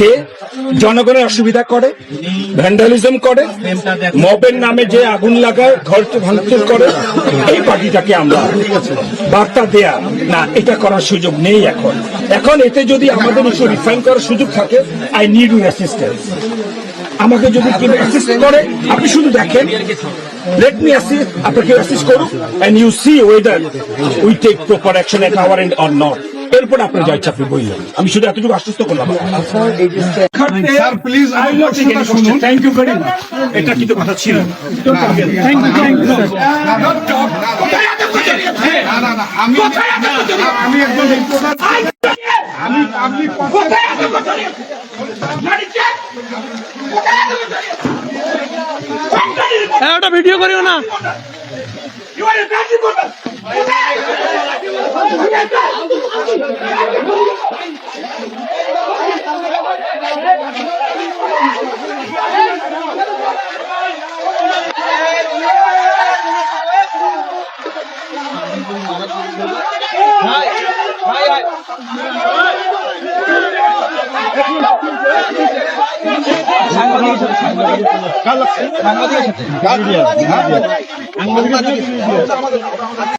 যে জনগণের অসুবিধা করে ভ্যান্ডালিজম করে, মবের নামে যে আগুন লাগায়, ঘর ভাঙচুর করে, এই পার্টিটাকে আমরা বার্তা দেয়া, না, এটা করার সুযোগ নেই এখন। এখন এতে যদি আমাদের একটু রিফাইন করার সুযোগ থাকে আই নিড ইউর অ্যাসিস্ট্যান্স আমাকে যদি কেউ অ্যাসিস্ট করে, আপনি শুধু দেখেন। লেট মি অ্যাসিস্ট আপনাকে অ্যাসিস্ট করুক and you see whether we take proper action at our end or not এরপর আপনার যা ইচ্ছা আপনি বললেন আমি শুধু এতটুকু আশ্বস্ত করলাম স্যার প্লিজ শুনুন থ্যাংক ইউ ভেরি মাচ এটা কিন্তু কথা ছিল থ্যাংক ইউ থ্যাংক আমি একজন আমি হ্যাঁ ওটা ভিডিও করিও না সাংবাদিকের সাথে সাংবাদিকের